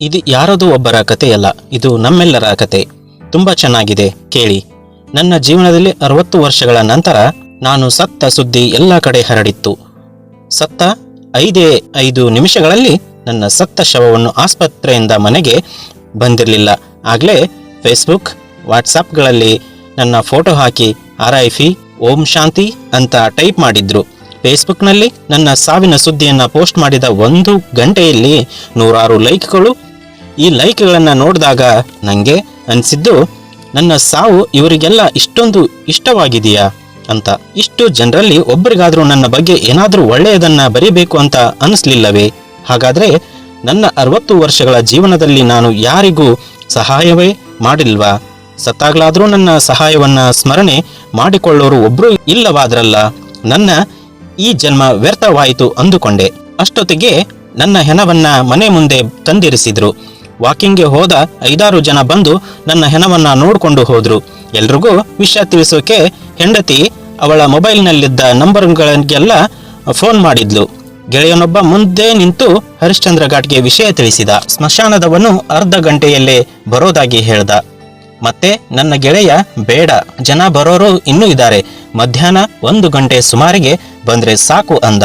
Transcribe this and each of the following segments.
ಇದು ಯಾರದೂ ಒಬ್ಬರ ಕಥೆಯಲ್ಲ, ಇದು ನಮ್ಮೆಲ್ಲರ ಕತೆ ತುಂಬ ಚೆನ್ನಾಗಿದೆ, ಕೇಳಿ. ನನ್ನ ಜೀವನದಲ್ಲಿ ಅರವತ್ತು ವರ್ಷಗಳ ನಂತರ ನಾನು ಸತ್ತ ಸುದ್ದಿ ಎಲ್ಲ ಕಡೆ ಹರಡಿತ್ತು. ಸತ್ತ ಐದೇ ಐದು ನಿಮಿಷಗಳಲ್ಲಿ ನನ್ನ ಸತ್ತ ಶವವನ್ನು ಆಸ್ಪತ್ರೆಯಿಂದ ಮನೆಗೆ ಬಂದಿರಲಿಲ್ಲ. ಆಗಲೇ ಫೇಸ್ಬುಕ್, ವಾಟ್ಸಪ್ಗಳಲ್ಲಿ ನನ್ನ ಫೋಟೋ ಹಾಕಿ ಆರ್ ಐ ಓಂ ಶಾಂತಿ ಅಂತ ಟೈಪ್ ಮಾಡಿದ್ರು. ಫೇಸ್ಬುಕ್ನಲ್ಲಿ ನನ್ನ ಸಾವಿನ ಸುದ್ದಿಯನ್ನು ಪೋಸ್ಟ್ ಮಾಡಿದ ಒಂದು ಗಂಟೆಯಲ್ಲಿ ನೂರಾರು ಲೈಕ್ಗಳು ಈ ಲೈಕ್ಗಳನ್ನು ನೋಡಿದಾಗ ನನಗೆ ಅನಿಸಿದ್ದು, ನನ್ನ ಸಾವು ಇವರಿಗೆಲ್ಲ ಇಷ್ಟೊಂದು ಇಷ್ಟವಾಗಿದೆಯಾ ಅಂತ. ಇಷ್ಟು ಜನರಲ್ಲಿ ಒಬ್ಬರಿಗಾದರೂ ನನ್ನ ಬಗ್ಗೆ ಏನಾದರೂ ಒಳ್ಳೆಯದನ್ನ ಬರೀಬೇಕು ಅಂತ ಅನಿಸ್ಲಿಲ್ಲವೇ? ಹಾಗಾದರೆ ನನ್ನ ಅರವತ್ತು ವರ್ಷಗಳ ಜೀವನದಲ್ಲಿ ನಾನು ಯಾರಿಗೂ ಸಹಾಯವೇ ಮಾಡಿಲ್ವಾ? ಸತ್ತಾಗ್ಲಾದರೂ ನನ್ನ ಸಹಾಯವನ್ನು ಸ್ಮರಣೆ ಮಾಡಿಕೊಳ್ಳೋರು ಒಬ್ಬರೂ ಇಲ್ಲವಾದ್ರಲ್ಲ. ನನ್ನ ಈ ಜನ್ಮ ವ್ಯರ್ಥವಾಯಿತು ಅಂದುಕೊಂಡೆ. ಅಷ್ಟೊತ್ತಿಗೆ ನನ್ನ ಹೆಣವನ್ನ ಮನೆ ಮುಂದೆ ತಂದಿರಿಸಿದ್ರು. ವಾಕಿಂಗ್ಗೆ ಹೋದ ಐದಾರು ಜನ ಬಂದು ನನ್ನ ಹೆಣವನ್ನ ನೋಡಿಕೊಂಡು ಹೋದ್ರು. ಎಲ್ರಿಗೂ ವಿಷಯ ತಿಳಿಸೋಕೆ ಹೆಂಡತಿ ಅವಳ ಮೊಬೈಲ್ನಲ್ಲಿದ್ದ ನಂಬರ್ಗಳಿಗೆಲ್ಲ ಫೋನ್ ಮಾಡಿದ್ಲು. ಗೆಳೆಯನೊಬ್ಬ ಮುಂದೆ ನಿಂತು ಹರಿಶ್ಚಂದ್ರ ಘಾಟ್ಗೆ ವಿಷಯ ತಿಳಿಸಿದ. ಸ್ಮಶಾನದವನು ಅರ್ಧ ಗಂಟೆಯಲ್ಲೇ ಬರೋದಾಗಿ ಹೇಳ್ದ. ಮತ್ತೆ, ನನ್ನ ಗೆಳೆಯ ಬೇಡ, ಜನ ಬರೋರು ಇನ್ನೂ ಇದ್ದಾರೆ. ಮಧ್ಯಾಹ್ನ ಒಂದು ಗಂಟೆ ಸುಮಾರಿಗೆ ಬಂದ್ರೆ ಸಾಕು ಅಂದ.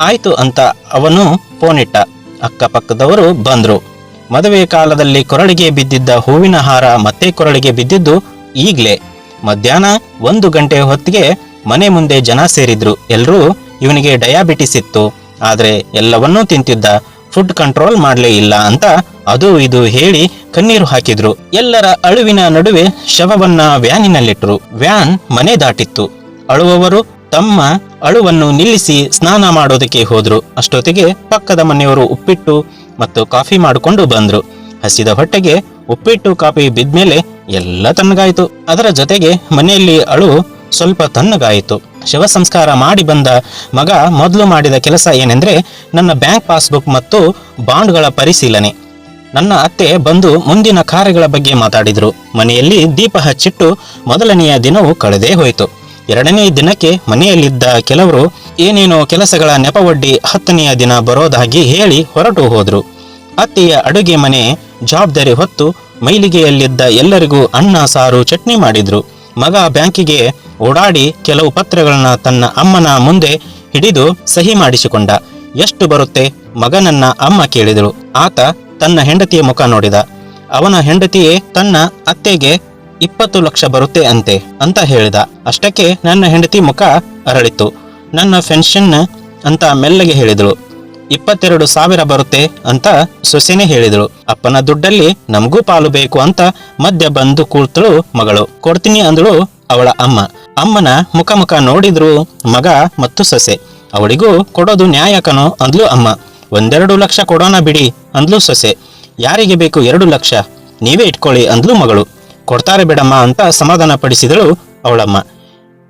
ಆಯ್ತು ಅಂತ ಅವನು ಫೋನಿಟ್ಟ ಅಕ್ಕಪಕ್ಕದವರು ಬಂದ್ರು. ಮದುವೆ ಕಾಲದಲ್ಲಿ ಕೊರಳಿಗೆ ಬಿದ್ದಿದ್ದ ಹೂವಿನ ಹಾರ ಮತ್ತೆ ಕೊರಳಿಗೆ ಬಿದ್ದಿದ್ದು ಈಗ್ಲೇ. ಮಧ್ಯಾಹ್ನ ಒಂದು ಗಂಟೆ ಹೊತ್ತಿಗೆ ಮನೆ ಮುಂದೆ ಜನ ಸೇರಿದ್ರು. ಎಲ್ರೂ ಇವನಿಗೆ ಡಯಾಬಿಟಿಸ್ ಇತ್ತು. ಆದ್ರೆ ಎಲ್ಲವನ್ನೂ ತಿಂತಿದ್ದ. ಫುಡ್ ಕಂಟ್ರೋಲ್ ಮಾಡಲೇ ಇಲ್ಲ ಅಂತ ಅದು ಇದು ಹೇಳಿ ಕಣ್ಣೀರು ಹಾಕಿದ್ರು. ಎಲ್ಲರ ಅಳುವಿನ ನಡುವೆ ಶವವನ್ನ ವ್ಯಾನಿನಲ್ಲಿಟ್ರು. ವ್ಯಾನ್ ಮನೆ ದಾಟಿತ್ತು. ಅಳುವವರು ತಮ್ಮ ಅಳುವನ್ನು ನಿಲ್ಲಿಸಿ ಸ್ನಾನ ಮಾಡೋದಕ್ಕೆ ಹೋದ್ರು. ಅಷ್ಟೊತ್ತಿಗೆ ಪಕ್ಕದ ಮನೆಯವರು ಉಪ್ಪಿಟ್ಟು ಮತ್ತು ಕಾಫಿ ಮಾಡಿಕೊಂಡು ಬಂದ್ರು. ಹಸಿದ ಹೊಟ್ಟೆಗೆ ಉಪ್ಪಿಟ್ಟು ಕಾಫಿ ಬಿದ್ಮೇಲೆ ಎಲ್ಲ ತಣ್ಣಗಾಯಿತು. ಅದರ ಜೊತೆಗೆ ಮನೆಯಲ್ಲಿ ಅಳು ಸ್ವಲ್ಪ ತಣ್ಣಗಾಯಿತು. ಶವ ಸಂಸ್ಕಾರ ಮಾಡಿ ಬಂದ ಮಗ ಮೊದಲು ಮಾಡಿದ ಕೆಲಸ ಏನೆಂದ್ರೆ ನನ್ನ ಬ್ಯಾಂಕ್ ಪಾಸ್ಬುಕ್ ಮತ್ತು ಬಾಂಡ್ಗಳ ಪರಿಶೀಲನೆ. ನನ್ನ ಅತ್ತೆ ಬಂದು ಮುಂದಿನ ಕಾರ್ಯಗಳ ಬಗ್ಗೆ ಮಾತಾಡಿದರು. ಮನೆಯಲ್ಲಿ ದೀಪ ಹಚ್ಚಿಟ್ಟು ಮೊದಲನೆಯ ದಿನವೂ ಕಳೆದೇ ಹೋಯಿತು. ಎರಡನೇ ದಿನಕ್ಕೆ ಮನೆಯಲ್ಲಿದ್ದ ಕೆಲವರು, ಏನೇನೋ ಕೆಲಸಗಳ ನೆಪವೊಡ್ಡಿ ಹತ್ತನೆಯ ದಿನ ಬರೋದಾಗಿ ಹೇಳಿ ಹೊರಟು ಹೋದರು. ಅತ್ತೆಯ ಅಡುಗೆ ಮನೆ ಜವಾಬ್ದಾರಿ ಹೊತ್ತು ಮೈಲಿಗೆಯಲ್ಲಿದ್ದ ಎಲ್ಲರಿಗೂ ಅನ್ನ, ಸಾರು, ಚಟ್ನಿ ಮಾಡಿದ್ರು. ಮಗ ಬ್ಯಾಂಕಿಗೆ ಓಡಾಡಿ ಕೆಲವು ಪತ್ರಗಳನ್ನ ತನ್ನ ಅಮ್ಮನ ಮುಂದೆ ಹಿಡಿದು ಸಹಿ ಮಾಡಿಸಿಕೊಂಡ. ಎಷ್ಟು ಬರುತ್ತೆ? ಮಗನನ್ನ ಅಮ್ಮ ಕೇಳಿದಳು. ಆತ ತನ್ನ ಹೆಂಡತಿಯ ಮುಖ ನೋಡಿದ. ಅವನ ಹೆಂಡತಿಯೇ ತನ್ನ ಅತ್ತೆಗೆ ಇಪ್ಪತ್ತು ಲಕ್ಷ ಬರುತ್ತೆ ಅಂತೆ ಅಂತ ಹೇಳಿದ. ಅಷ್ಟಕ್ಕೆ ನನ್ನ ಹೆಂಡತಿ ಮುಖ ಅರಳಿತು ನನ್ನ ಪೆನ್ಷನ್ ಅಂತ ಮೆಲ್ಲಗೆ ಹೇಳಿದಳು. ಇಪ್ಪತ್ತೆರಡು ಸಾವಿರ ಬರುತ್ತೆ ಅಂತ ಸೊಸೆನೆ ಹೇಳಿದಳು. ಅಪ್ಪನ ದುಡ್ಡಲ್ಲಿ ನಮಗೂ ಪಾಲು ಬೇಕು ಅಂತ ಮಧ್ಯ ಬಂದು ಕೂತಳು ಮಗಳು. ಕೊಡ್ತೀನಿ ಅಂದಳು ಅವಳ ಅಮ್ಮ. ಅಮ್ಮನ ಮುಖ ಮುಖ ನೋಡಿದ್ರು ಮಗ ಮತ್ತು ಸೊಸೆ. ಅವಳಿಗೂ ಕೊಡೋದು ನ್ಯಾಯಕನೋ ಅಂದ್ಲು ಅಮ್ಮ. ಒಂದೆರಡು ಲಕ್ಷ ಕೊಡೋಣ ಬಿಡಿ ಅಂದ್ಲು ಸೊಸೆ. ಯಾರಿಗೆ ಬೇಕು ಎರಡು ಲಕ್ಷ? ನೀವೇ ಇಟ್ಕೊಳ್ಳಿ ಅಂದ್ಲು ಮಗಳು. ಕೊಡ್ತಾರೆ ಬಿಡಮ್ಮ ಅಂತ ಸಮಾಧಾನ ಪಡಿಸಿದಳು ಅವಳಮ್ಮ.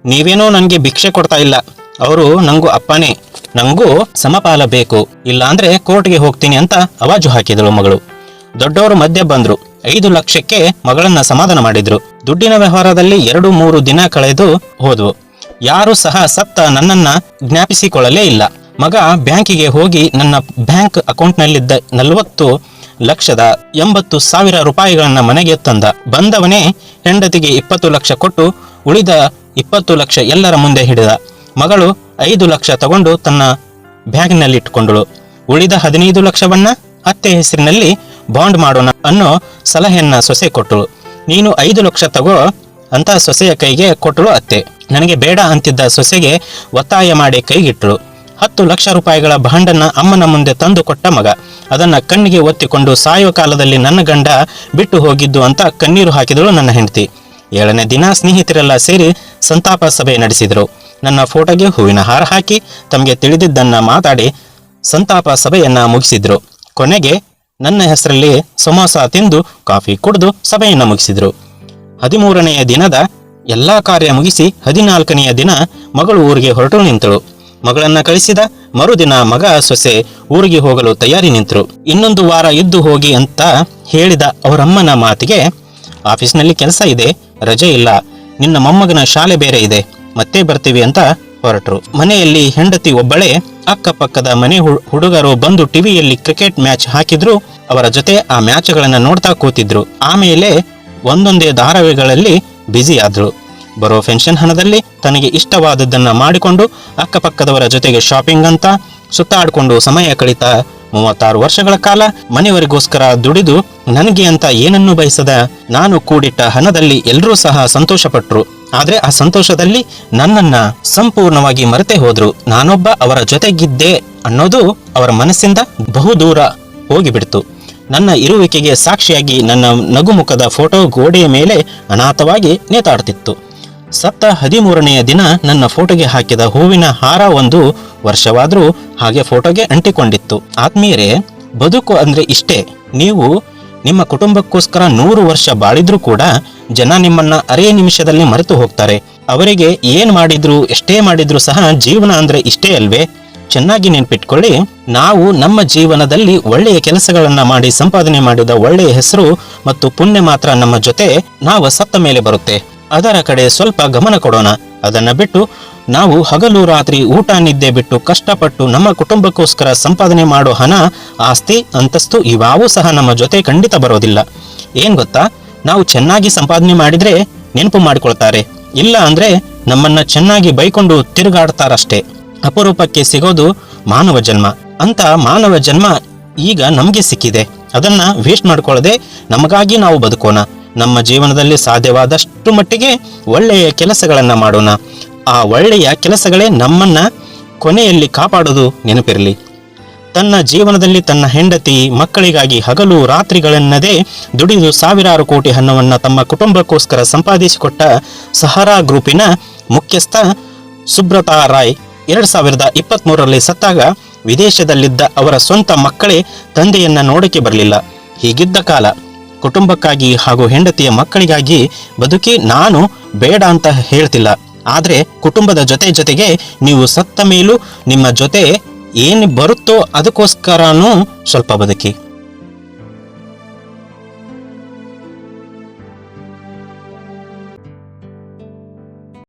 ನೀವೇನೋ ನನಗೆ ಭಿಕ್ಷೆ ಕೊಡ್ತಾ ಇಲ್ಲ. ಅವರು ನಂಗೂ ಅಪ್ಪನೇ. ನಂಗೂ ಸಮಪಾಲ ಬೇಕು. ಇಲ್ಲಾಂದ್ರೆ ಕೋರ್ಟ್ಗೆ ಹೋಗ್ತೀನಿ ಅಂತ ಅವಾಜು ಹಾಕಿದಳು ಮಗಳು. ದೊಡ್ಡವರು ಮಧ್ಯೆ ಬಂದ್ರು. ಐದು ಲಕ್ಷಕ್ಕೆ ಮಗಳನ್ನ ಸಮಾಧಾನ ಮಾಡಿದ್ರು. ದುಡ್ಡಿನ ವ್ಯವಹಾರದಲ್ಲಿ ಎರಡು ಮೂರು ದಿನ ಕಳೆದು ಹೋದ್ವು. ಯಾರು ಸಹ ಸತ್ತ ನನ್ನನ್ನ ಜ್ಞಾಪಿಸಿಕೊಳ್ಳಲೇ ಇಲ್ಲ. ಮಗ ಬ್ಯಾಂಕಿಗೆ ಹೋಗಿ ನನ್ನ ಬ್ಯಾಂಕ್ ಅಕೌಂಟ್ನಲ್ಲಿದ್ದ ನಲವತ್ತು ಲಕ್ಷದ ಎಂಬತ್ತು ಸಾವಿರ ರೂಪಾಯಿಗಳನ್ನ ಮನೆಗೆ ತಂದ. ಬಂದವನೇ ಹೆಂಡತಿಗೆ ಇಪ್ಪತ್ತು ಲಕ್ಷ ಕೊಟ್ಟು ಉಳಿದ ಇಪ್ಪತ್ತು ಲಕ್ಷ ಎಲ್ಲರ ಮುಂದೆ ಹಿಡಿದ. ಮಗಳು ಐದು ಲಕ್ಷ ತಗೊಂಡು ತನ್ನ ಬ್ಯಾಗ್ನಲ್ಲಿ ಇಟ್ಟುಕೊಂಡಳು ಉಳಿದ ಹದಿನೈದು ಲಕ್ಷವನ್ನ ಅತ್ತೆ ಹೆಸರಿನಲ್ಲಿ ಬಾಂಡ್ ಮಾಡೋಣ ಅನ್ನೋ ಸಲಹೆಯನ್ನ ಸೊಸೆ ಕೊಟ್ಟಳು. ನೀನು ಐದು ಲಕ್ಷ ತಗೋ, ಅಂತ ಸೊಸೆಯ ಕೈಗೆ ಕೊಟ್ಟಳು ಅತ್ತೆ. ನನಗೆ ಬೇಡ ಅಂತಿದ್ದ ಸೊಸೆಗೆ ಒತ್ತಾಯ ಮಾಡಿ ಕೈಗಿಟ್ಟಳು ಹತ್ತು ಲಕ್ಷ ರೂಪಾಯಿಗಳ ಬಾಂಡನ್ನ ಅಮ್ಮನ ಮುಂದೆ ತಂದು ಕೊಟ್ಟ ಮಗ. ಅದನ್ನ ಕಣ್ಣಿಗೆ ಒತ್ತಿಕೊಂಡು ಸಾಯುವ ಕಾಲದಲ್ಲಿ ನನ್ನ ಗಂಡ ಬಿಟ್ಟು ಹೋಗಿದ್ದು ಅಂತ ಕಣ್ಣೀರು ಹಾಕಿದಳು ನನ್ನ ಹೆಂಡತಿ. ಏಳನೇ ದಿನ ಸ್ನೇಹಿತರೆಲ್ಲ ಸೇರಿ ಸಂತಾಪ ಸಭೆ ನಡೆಸಿದರು. ನನ್ನ ಫೋಟೋಗೆ ಹೂವಿನ ಹಾರ ಹಾಕಿ ತಮಗೆ ತಿಳಿದಿದ್ದನ್ನ ಮಾತಾಡಿ ಸಂತಾಪ ಸಭೆಯನ್ನ ಮುಗಿಸಿದ್ರು. ಕೊನೆಗೆ ನನ್ನ ಹೆಸರಲ್ಲಿ ಸಮೋಸ ತಿಂದು ಕಾಫಿ ಕುಡಿದು ಸಭೆಯನ್ನ ಮುಗಿಸಿದ್ರು. ಹದಿಮೂರನೆಯ ದಿನದ ಎಲ್ಲಾ ಕಾರ್ಯ ಮುಗಿಸಿ ಹದಿನಾಲ್ಕನೆಯ ದಿನ ಮಗಳು ಊರಿಗೆ ಹೊರಟು ನಿಂತಳು. ಮಗಳನ್ನ ಕಳಿಸಿದ ಮರುದಿನ ಮಗ ಸೊಸೆ ಊರಿಗೆ ಹೋಗಲು ತಯಾರಿ ನಿಂತರು. ಇನ್ನೊಂದು ವಾರ ಇದ್ದು ಹೋಗಿ ಅಂತ ಹೇಳಿದ ಅವರಮ್ಮನ ಮಾತಿಗೆ, ಆಫೀಸ್ನಲ್ಲಿ ಕೆಲಸ ಇದೆ, ರಜೆ ಇಲ್ಲ. ನಿನ್ನ ಮೊಮ್ಮಗನ ಶಾಲೆ ಬೇರೆ ಇದೆ. ಮತ್ತೆ ಬರ್ತೀವಿ ಅಂತ ಹೊರಟರು. ಮನೆಯಲ್ಲಿ ಹೆಂಡತಿ ಒಬ್ಬಳೇ, ಅಕ್ಕಪಕ್ಕದ ಮನೆ ಹುಡುಗರು ಬಂದು ಟಿವಿಯಲ್ಲಿ ಕ್ರಿಕೆಟ್ ಮ್ಯಾಚ್ ಹಾಕಿದ್ರು. ಅವರ ಜೊತೆ ಆ ಮ್ಯಾಚ್ಗಳನ್ನು ನೋಡ್ತಾ ಕೂತಿದ್ರು. ಆಮೇಲೆ ಒಂದೊಂದೇ ಧಾರಾವಾಹಿಗಳಲ್ಲಿ ಬ್ಯುಸಿ ಆದ್ರು. ಬರೋ ಪೆನ್ಷನ್ ಹಣದಲ್ಲಿ ತನಗೆ ಇಷ್ಟವಾದದ್ದನ್ನ ಮಾಡಿಕೊಂಡು ಅಕ್ಕಪಕ್ಕದವರ ಜೊತೆಗೆ ಶಾಪಿಂಗ್ ಅಂತ ಸುತ್ತಾಡಿಕೊಂಡು ಸಮಯ ಕಳಿತ ಮೂವತ್ತಾರು ವರ್ಷಗಳ ಕಾಲ ಮನೆಯವರಿಗೋಸ್ಕರ ದುಡಿದು ನನಗೆ ಅಂತ ಏನನ್ನು ಬಯಸದ ನಾನು ಕೂಡಿಟ್ಟ ಹಣದಲ್ಲಿ ಎಲ್ಲರೂ ಸಹ ಸಂತೋಷಪಟ್ರು. ಆದರೆ ಆ ಸಂತೋಷದಲ್ಲಿ ನನ್ನನ್ನ ಸಂಪೂರ್ಣವಾಗಿ ಮರೆತೇ ಹೋದ್ರು. ನಾನೊಬ್ಬ ಅವರ ಜೊತೆಗಿದ್ದೆ ಅನ್ನೋದು ಅವರ ಮನಸ್ಸಿಂದ ಬಹುದೂರ ಹೋಗಿಬಿಡ್ತು. ನನ್ನ ಇರುವಿಕೆಗೆ ಸಾಕ್ಷಿಯಾಗಿ ನನ್ನ ನಗುಮುಖದ ಫೋಟೋ ಗೋಡೆಯ ಮೇಲೆ ಅನಾಥವಾಗಿ ನೇತಾಡ್ತಿತ್ತು. ಸತ್ತ ಹದಿಮೂರನೆಯ ದಿನ ನನ್ನ ಫೋಟೋಗೆ ಹಾಕಿದ ಹೂವಿನ ಹಾರ ಒಂದು ವರ್ಷವಾದರೂ ಹಾಗೆ ಫೋಟೋಗೆ ಅಂಟಿಕೊಂಡಿತ್ತು. ಆತ್ಮೀಯರೇ, ಬದುಕು ಅಂದ್ರೆ ಇಷ್ಟೇ. ನೀವು ನಿಮ್ಮ ಕುಟುಂಬಕ್ಕೋಸ್ಕರ ನೂರು ವರ್ಷ ಬಾಳಿದ್ರೂ ಕೂಡ ಜನ ನಿಮ್ಮನ್ನ ಅರೇ ನಿಮಿಷದಲ್ಲಿ ಮರೆತು ಹೋಗ್ತಾರೆ. ಅವರಿಗೆ ಏನ್ ಮಾಡಿದ್ರು, ಎಷ್ಟೇ ಮಾಡಿದ್ರು ಸಹ ಜೀವನ ಅಂದ್ರೆ ಇಷ್ಟೇ ಅಲ್ವೇ? ಚೆನ್ನಾಗಿ ನೆನ್ಪಿಟ್ಕೊಳ್ಳಿ, ನಾವು ನಮ್ಮ ಜೀವನದಲ್ಲಿ ಒಳ್ಳೆಯ ಕೆಲಸಗಳನ್ನ ಮಾಡಿ, ಸಂಪಾದನೆ ಮಾಡಿದ ಒಳ್ಳೆಯ ಹೆಸರು ಮತ್ತು ಪುಣ್ಯ ಮಾತ್ರ ನಮ್ಮ ಜೊತೆ, ನಾವು ಸತ್ತ ಮೇಲೆ ಬರುತ್ತೆ. ಅದರ ಕಡೆ ಸ್ವಲ್ಪ ಗಮನ ಕೊಡೋಣ. ಅದನ್ನ ಬಿಟ್ಟು ನಾವು ಹಗಲು ರಾತ್ರಿ ಊಟ, ನಿದ್ದೆ ಬಿಟ್ಟು ಕಷ್ಟಪಟ್ಟು ನಮ್ಮ ಕುಟುಂಬಕ್ಕೋಸ್ಕರ ಸಂಪಾದನೆ ಮಾಡೋ ಹಣ, ಆಸ್ತಿ, ಅಂತಸ್ತು ಇವಾವೂ ಸಹ ನಮ್ಮ ಜೊತೆ ಖಂಡಿತ ಬರೋದಿಲ್ಲ. ಏನ್ ಗೊತ್ತಾ? ನಾವು ಚೆನ್ನಾಗಿ ಸಂಪಾದನೆ ಮಾಡಿದ್ರೆ ನೆನಪು ಮಾಡಿಕೊಳ್ತಾರೆ. ಇಲ್ಲ ಅಂದ್ರೆ ನಮ್ಮನ್ನ ಚೆನ್ನಾಗಿ ಬೈಕೊಂಡು ತಿರುಗಾಡ್ತಾರಷ್ಟೇ. ಅಪರೂಪಕ್ಕೆ ಸಿಗೋದು ಮಾನವ ಜನ್ಮ. ಅಂತ ಮಾನವ ಜನ್ಮ ಈಗ ನಮಗೆ ಸಿಕ್ಕಿದೆ. ಅದನ್ನ ವೇಸ್ಟ್ ಮಾಡ್ಕೊಳ್ಳದೆ ನಮಗಾಗಿ ನಾವು ಬದುಕೋಣ. ನಮ್ಮ ಜೀವನದಲ್ಲಿ ಸಾಧ್ಯವಾದಷ್ಟು ಮಟ್ಟಿಗೆ ಒಳ್ಳೆಯ ಕೆಲಸಗಳನ್ನು ಮಾಡೋಣ. ಆ ಒಳ್ಳೆಯ ಕೆಲಸಗಳೇ ನಮ್ಮನ್ನು ಕೊನೆಯಲ್ಲಿ ಕಾಪಾಡೋದು ನೆನಪಿರಲಿ. ತನ್ನ ಜೀವನದಲ್ಲಿ ತನ್ನ ಹೆಂಡತಿ ಮಕ್ಕಳಿಗಾಗಿ ಹಗಲು ರಾತ್ರಿಗಳೆನ್ನದೇ ದುಡಿದು ಸಾವಿರಾರು ಕೋಟಿ ಹಣವನ್ನು ತಮ್ಮ ಕುಟುಂಬಕ್ಕೋಸ್ಕರ ಸಂಪಾದಿಸಿಕೊಟ್ಟ ಸಹರಾ ಗ್ರೂಪಿನ ಮುಖ್ಯಸ್ಥ ಸುಬ್ರತಾ ರಾಯ್ ಎರಡು ಸಾವಿರದ ಇಪ್ಪತ್ತ್ಮೂರರಲ್ಲಿ ಸತ್ತಾಗ ವಿದೇಶದಲ್ಲಿದ್ದ ಅವರ ಸ್ವಂತ ಮಕ್ಕಳೇ ತಂದೆಯನ್ನು ನೋಡಕ್ಕೆ ಬರಲಿಲ್ಲ. ಹೀಗಿದ್ದ ಕಾಲ. ಕುಟುಂಬಕ್ಕಾಗಿ ಹಾಗೂ ಹೆಂಡತಿಯ ಮಕ್ಕಳಿಗಾಗಿ ಬದುಕಿ ನಾನು ಬೇಡ ಅಂತ ಹೇಳ್ತಿಲ್ಲ. ಆದರೆ ಕುಟುಂಬದ ಜೊತೆ ಜೊತೆಗೆ ನೀವು ಸತ್ತ ಮೇಲೂ ನಿಮ್ಮ ಜೊತೆ ಏನು ಬರುತ್ತೋ ಅದಕ್ಕೋಸ್ಕರನೂ ಸ್ವಲ್ಪ ಬದುಕಿ.